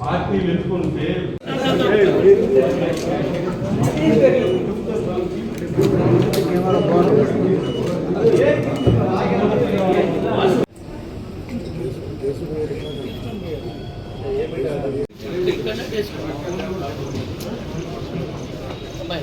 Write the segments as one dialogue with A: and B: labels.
A: పార్టీలు ఎత్తుకుంటే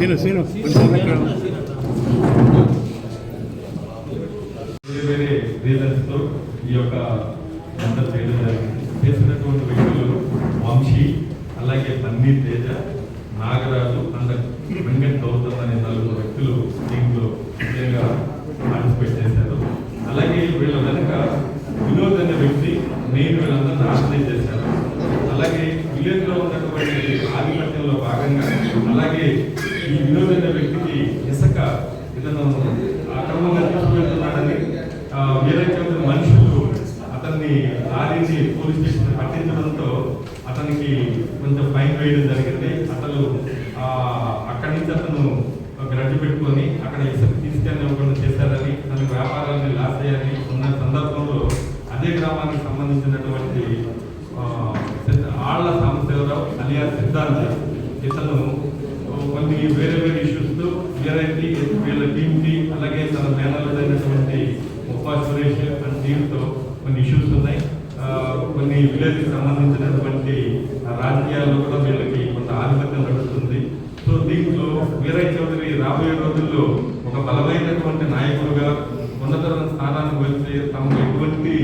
B: scene scene
A: వేరే వేరే రీజన్స్ ఈ యొక్క వంట చేయడం జరిగింది చేసినటువంటి వ్యక్తులు వంశీ అలాగే పన్నీ తేజ నాగరాజు అండ్ వెంకట్ గౌతమ్ అనే నలుగురు వ్యక్తులు దీంట్లో ముఖ్యంగా పార్టిసిపేట్ చేశారు అలాగే వీళ్ళ వెనక వినోద్ అనే వ్యక్తి నేను వీళ్ళందరినీ ఆర్గనైజ్ చేశాను అలాగే విలేజ్లో ఉన్నటువంటి ఆధిపత్యంలో భాగంగా అలాగే ఈ వినోద్ అనే వ్యక్తికి ఇసుక ఇతను అక్రమంగా తీసుకువెళ్తున్నాడని ఆ, వేరే చోట్ల మనుషులు అతన్ని లారీని పోలీస్ స్టేషన్ పట్టించడంతో అతనికి కొంచెం ఫైన్ వేయడం జరిగింది. అతను ఆ, అక్కడి నుంచి అతను గ్రడ్డు పెట్టుకొని అక్కడ తీసుకెళ్ళి తీసుకెళ్ళకుండా చేశారని తన వ్యాపారాన్ని లాస్ అయ్యారని ఉన్న సందర్భంలో అదే గ్రామానికి సంబంధించినటువంటి ఆళ్ళ సాంబశివరావు అలియా సిద్ధాంత ఇతను కొన్ని వేరే వేరే ఇష్యూస్తో వీరైతే వీళ్ళ టీమ్ అలాగే తన మేనలుడైనటువంటి ముప్పా సురేష్ అండ్ టీమ్ కొన్ని ఇష్యూస్ విలేజ్కి సంబంధించినటువంటి రాజకీయాల్లో కూడా వీళ్ళకి కొంత ఆధిపత్యం నడుస్తుంది. సో దీంట్లో వీరయ్య చౌదరి రాబోయే రోజుల్లో ఒక బలమైనటువంటి నాయకుడుగా ఉన్నతమైన స్థానానికి వెళ్తే తమకు ఎటువంటి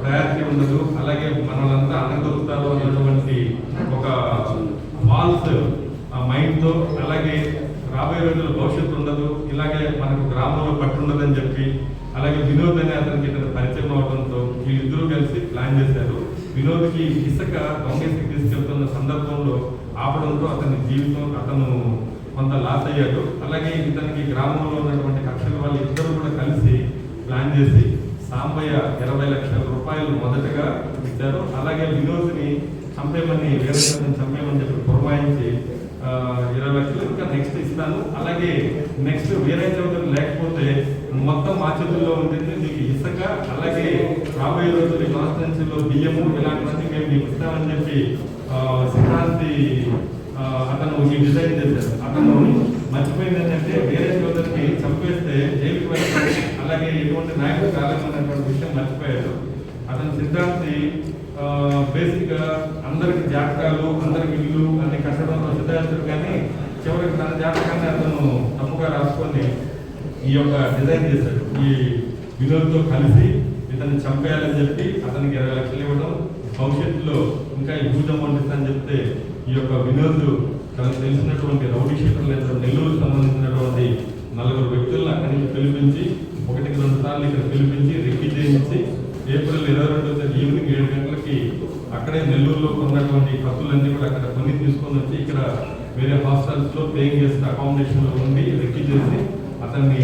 A: ప్రయారిటీ ఉండదు. అలాగే మనలంతా అనగలుగుతారు అన్నటువంటి ఒక ఫాల్స్ మైండ్తో అలాగే రాబోయే రోజుల్లో భవిష్యత్తు ఉండదు. ఇలాగే మనకు గ్రామంలో పట్టుండదని చెప్పి అలాగే వినోద్ అనే అతనికి ఇతను పరిచయం అవడంతో వీళ్ళిద్దరూ కలిసి ప్లాన్ చేశారు. వినోద్కి ఇసుక దొంగ తీసుకెళ్తున్న సందర్భంలో ఆపడంతో అతని జీవితం అతను కొంత లాస్ అయ్యాడు. అలాగే ఇతనికి గ్రామంలో ఉన్నటువంటి కక్షల వాళ్ళు ఇద్దరు కూడా కలిసి ప్లాన్ చేసి సాంబయ్య ఇరవై లక్షల రూపాయలు మొదటగా ఇచ్చారు. అలాగే వినోద్ని చంపేమని వేరే చంపేమని చెప్పి పురమాయించి ఇరవై లక్షలు ఇంకా నెక్స్ట్ ఇస్తాను. అలాగే నెక్స్ట్ వేరే చోటని లేకపోతే మొత్తం మా చేతుల్లో ఉంటుంది మీకు ఇసుక అలాగే రాబోయే రోజులు కాన్స్టిట్యున్సీలో బియ్యము ఇలాంటివన్నీ మేము మీకు ఇస్తామని చెప్పి ఆ, సిద్ధాంతి అతను ఈ డిజైన్ చేశారు. అతను మర్చిపోయింది ఏంటంటే వేరే చోదరికి చంపేస్తే జైలుకి వెళ్ళాలి. అలాగే ఎటువంటి నాయకుడు కాలేమన్నటువంటి విషయం మర్చిపోయాడు. అతని సిద్ధాంతి బేసిక్గా అందరికి జాతకాలు అందరికి ఇల్లు అన్ని కట్టడంలో సిద్ధాంతుడు కానీ చివరికి తన జాతకాన్ని అతను తప్పుగా రాసుకొని ఈ యొక్క డిజైన్ చేశాడు. ఈ వినోద్తో కలిసి ఇతన్ని చంపేయాలని చెప్పి అతనికి ఇరవై లక్షలు ఇవ్వడం భవిష్యత్తులో ఇంకా ఈ భూజం పండిస్తానని చెప్తే ఈ యొక్క వినోద్ తనకు తెలిసినటువంటి రౌడీ షీటర్లు ఎంతో సంబంధించినటువంటి నలుగురు వ్యక్తులను అక్కడి నుంచి పిలిపించి ఒకటికి రెండు సార్లు ఇక్కడ పిలిపించి రెక్కి చేయించి ఏప్రిల్ ఇరవై రెండో తేదీ ఈవినింగ్ ఏడు గంటలకి అక్కడే నెల్లూరులో ఉన్నటువంటి ఖర్చులన్నీ కూడా అక్కడ కొని తీసుకొని వచ్చి ఇక్కడ వేరే హాస్టల్స్లో పేయింగ్ చేసిన అకామిడేషన్లో ఉండి రెక్కి చేసి అతన్ని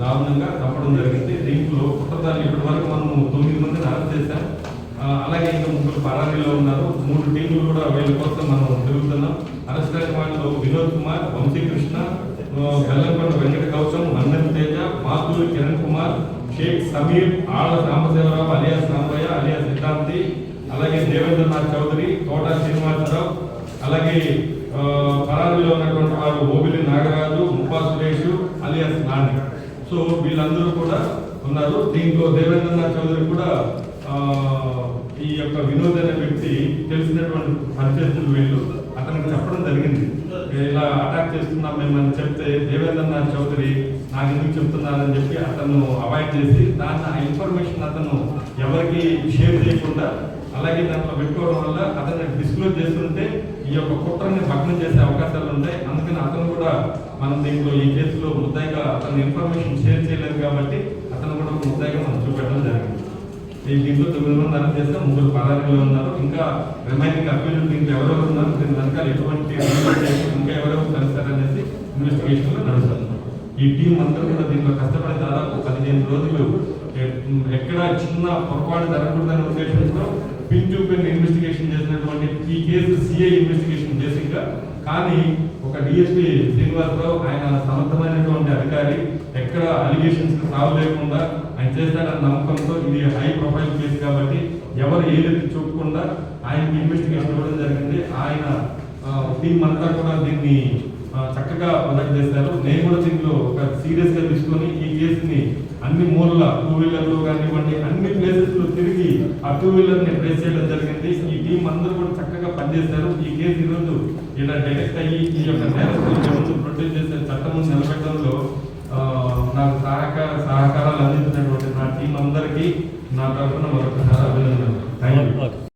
A: దారుణంగా చంపడం జరిగింది. దీంట్లో కుట్రదారులు ఇప్పటి వరకు మనం తొమ్మిది మందిని అరెస్ట్ చేశాం. అలాగే ఇంకా ముగ్గురు పరారీలో ఉన్నారు. మూడు టీంలు కూడా వీళ్ళ కోసం మనం తిరుగుతున్నాం. అరెస్ట్ అయిన వాళ్ళు వినోద్ కుమార్ వంశీకృష్ణ ఆ, బెల్లంకొండ వెంకట కౌశం మన్నెం తేజ మాధురి కిరణ్ కుమార్ షేక్ సమీర్ ఆళ్ళ రామదేవరావు అలియాస్ రామయ్య అలియా సిద్ధాంతి అలాగే దేవేంద్రనాథ్ చౌదరి తోట శ్రీనివాసరావు అలాగే ఆ, పరారీలో ఉన్నటువంటి వారు ఓబిలి నాగరాజు ముప్పా సురేష్ అలియాస్ నాని సో వీళ్ళందరూ కూడా ఉన్నారు. దీంట్లో దేవేంద్రనాథ్ చౌదరి కూడా ఈ యొక్క వినోద్ అనే వ్యక్తి తెలిసినటువంటి పరిచయస్తులు వీళ్ళు. అతనికి చెప్పడం జరిగింది. ఇలా అటాక్ చేస్తున్నాం మిమ్మల్ని చెప్తే దేవేంద్రనాథ్ చౌదరి నాకు ఎందుకు చెప్తున్నారని చెప్పి అతను అవాయిడ్ చేసి దాన్ని ఆ ఇన్ఫర్మేషన్ అతను ఎవరికి షేర్ చేయకుండా అలాగే దాంట్లో పెట్టుకోవడం వల్ల అతను డిస్క్లోజ్ చేస్తుంటే ఈ యొక్క కుట్రని భగ్నం చేసే అవకాశాలు ఉంటాయి అందుకని అతను కూడా మనం దీంట్లో ఈ కేసులో ముద్దాయిగా అతని ఇన్ఫర్మేషన్ షేర్ చేయలేదు కాబట్టి అతను కూడా ఒక ముద్దాయిగా మనం చూపెట్టడం జరిగింది. ఈ దీంట్లో తొమ్మిది మంది అరెస్ట్ చేస్తే ముగ్గురు పదార్థులు ఉన్నారు. ఇంకా రిమైనింగ్ అప్పీలు దీంట్లో ఎవరెవరు ఉన్నారు? దీని వెనకాల ఎటువంటి ఇంకా ఎవరెవరు కలిసారనేసి ఇన్వెస్టిగేషన్లో నడుస్తుంది. ఈ టీం అందరూ కూడా దీంట్లో కష్టపడి దాదాపు పదిహేను రోజులు ఎక్కడ చిన్న పొరపాటు జరగకూడదనే ఉద్దేశంతో పిన్ టు పిన్ ఇన్వెస్టిగేషన్ చేసినటువంటి ఈ కేసు సిఐ ఇన్వెస్టిగేషన్ చేసిగా కానీ ఒక డిఎస్పీ శ్రీనివాసరావు ఆయన సమర్థమైనటువంటి అధికారి ఎక్కడ అలిగేషన్స్ సాగు లేకుండా ఆయన చేస్తాడన్న నమ్మకంతో ఇది హై ప్రొఫైల్ కేసు కాబట్టి ఎవరు ఏదైతే చూపకుండా ఆయనకి ఇన్వెస్టిగేషన్ ఇవ్వడం జరిగింది. ఆయన టీం అంతా కూడా దీన్ని చక్కగా ప్రొజెక్ట్ చేశారు. నేను కూడా దీంట్లో ఒక సీరియస్గా తీసుకొని ఈ కేసుని అన్ని మూలల టూ వీలర్లు కానివ్వండి అన్ని ప్లేసెస్లో తిరిగి ఆ టూ వీలర్ని ప్లేస్ చేయడం జరిగింది. ఈ టీం అందరూ కూడా చక్కగా పనిచేశారు. ఈ కేసు ఈరోజు ఇలా డైరెక్ట్ అయ్యి ఈ యొక్క నేరస్తులు ప్రొడ్యూస్ చేసే చట్టము నిలబెట్టడంలో నాకు సహకార సహకారాలు అందించినటువంటి నా టీం అందరికీ నా తరఫున మరొక అభినందనలు. Thank you